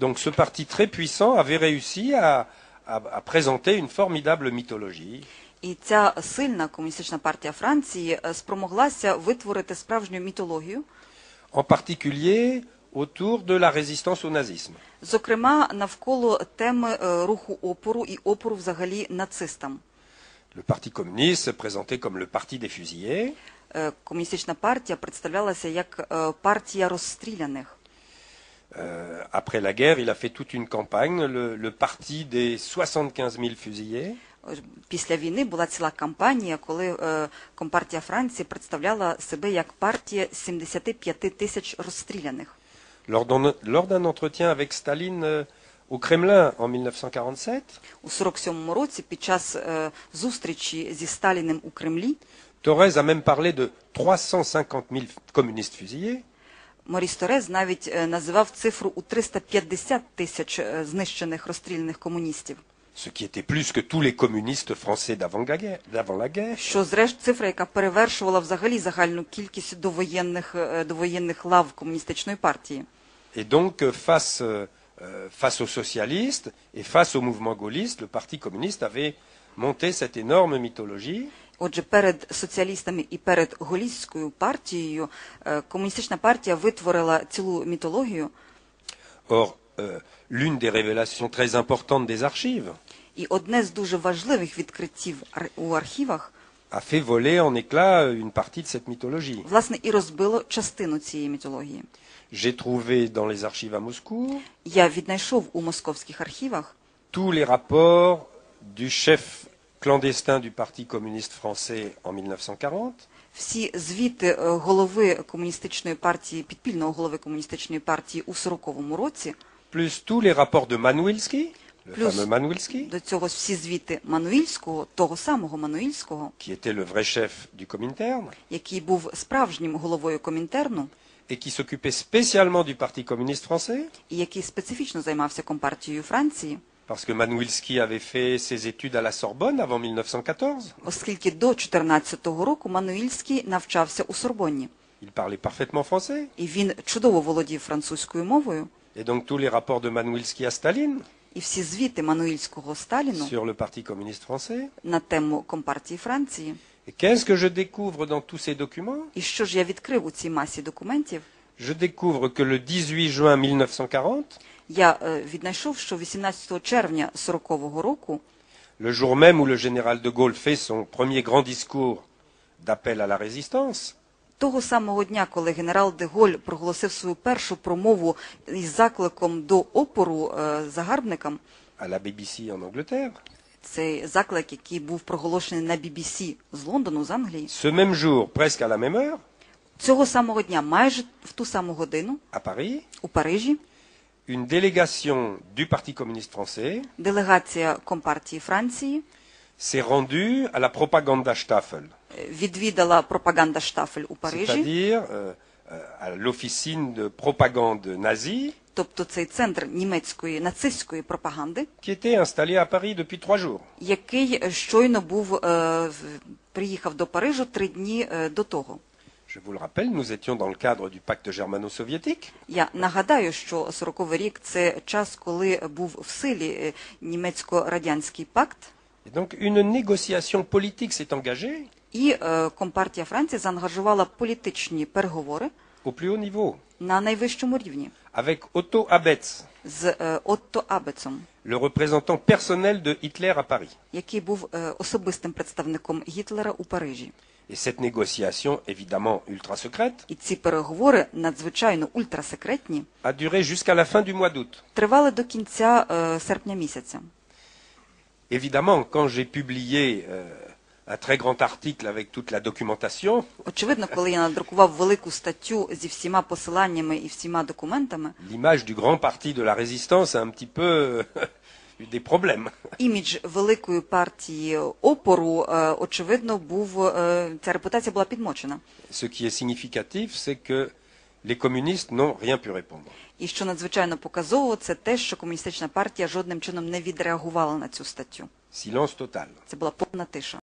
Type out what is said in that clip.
Donc ce parti très puissant avait réussi à, à- à présenter une formidable mythologie. І ця сильна комуністична партія Франції е, спромоглася витворити справжню мітологію, en particulier autour de la résistance au nazisme. зокрема навколо теми е, руху опору і опору взагалі нацистам. Le Parti communiste se présentait comme le parti des fusillés, Е, Комуністична партія представлялася як е, партія розстріляних. Euh, après la guerre, il a fait toute une campagne, le, le parti des 75 000 fusillés, Ось Після війни була ціла кампанія, коли е, Компартія Франції представляла себе як партія 75 тисяч розстріляних. lors d'un lors d'un entretien avec Staline euh, au Kremlin en 1947, У 47-му році під час е, зустрічі зі Сталіним у Кремлі Thorez a même parlé de 350 000 communistes fusillés, Моріс Торез навіть е, називав цифру у 350 тисяч е, знищених розстріляних комуністів. ce qui était plus que tous les communistes français d'avant la guerre. Що зрешт цифра, яка перевершувала взагалі загальну кількість довоєнних, е, довоєнних лав комуністичної партії. Et donc, euh, face, euh, euh, face aux socialistes et face au mouvement gaulliste, le Parti communiste avait monté cette énorme mythologie. Отже, перед соціалістами і перед голістською партією е, комуністична партія витворила цілу мітологію. Or, euh, l'une des révélations très importantes des archives І одне з дуже важливих відкриттів у архівах, a fait voler en éclats euh, une partie de cette mythologie. власне, і розбило частину цієї мітології. J'ai trouvé dans les archives à Moscou Я віднайшов у московських архівах tous les rapports du chef clandestin du Parti communiste français en 1940, всі звіти е, голови комуністичної партії, підпільного голови комуністичної партії у 40-му році, plus tous les rapports de Manuilski, le fameux Manuilski, до цього всі звіти Мануїльського, того самого Мануїльського, qui était le vrai chef du Comintern, який був справжнім головою Комінтерну, et qui s'occupait spécialement du Parti communiste français, і який специфічно займався компартією Франції, parce que Manuilski avait fait ses études à la Sorbonne avant 1914. оскільки до 14-го року Мануїльський навчався у Сорбонні. Il parlait parfaitement français. І він чудово володів французькою мовою, Et donc tous les rapports de Manuilski à Staline і всі звіти Мануїльського Сталіну sur le Parti communiste français. на тему Компартії Франції. Et qu'est-ce que je découvre dans tous ces documents І що ж я відкрив у цій масі документів? Je découvre que le 18 juin 1940, Я е, віднайшов, що 18 червня 40-го року, le jour même où le général de Gaulle fait son premier grand discours d'appel à la résistance, того самого дня, коли генерал де Голь проголосив свою першу промову із закликом до опору е, загарбникам, à la BBC en Angleterre, цей заклик, який був проголошений на BBC з Лондону, з Англії, ce même jour, presque à la même heure, цього самого дня, майже в ту саму годину, à Paris, у Парижі, une délégation du Parti communiste français делегація Компартії Франції s'est rendue à la Propagandastafel, е, відвідала пропаганда Штафель у Парижі, c'est-à-dire euh, euh, à l'officine de propagande nazie тобто цей центр німецької нацистської пропаганди, qui était installé à Paris depuis trois jours. який щойно був е, в- приїхав до Парижу три дні е, до того. Je vous le rappelle, nous étions dans le cadre du pacte germano-soviétique. Я нагадаю, що 40-й рік це час, коли був в силі е, німецько-радянський пакт, Et donc une négociation politique s'est engagée і е, Компартія Франції заангажувала політичні переговори au plus haut niveau. на найвищому рівні avec Otto Abetz, з е, Отто Абецом, le représentant personnel de Hitler à Paris. який був е, особистим представником Гітлера у Парижі. Et cette négociation, évidemment ultra secrète, І ці переговори надзвичайно ультрасекретні a duré jusqu'à la fin du mois d'août. тривали до кінця е, серпня місяця. Évidemment, quand j'ai publié euh, un très grand article avec toute la documentation, Очевидно, коли я надрукував велику статтю зі всіма посиланнями і всіма документами, l'image du grand parti de la résistance a un petit peu eu des problèmes. імідж великої партії опору, е, очевидно, був е, ця репутація була підмочена. Ce qui est significatif, c'est que les communistes n'ont rien pu répondre. І що надзвичайно показово, це те, що комуністична партія жодним чином не відреагувала на цю статтю. Silence total. Це була повна тиша.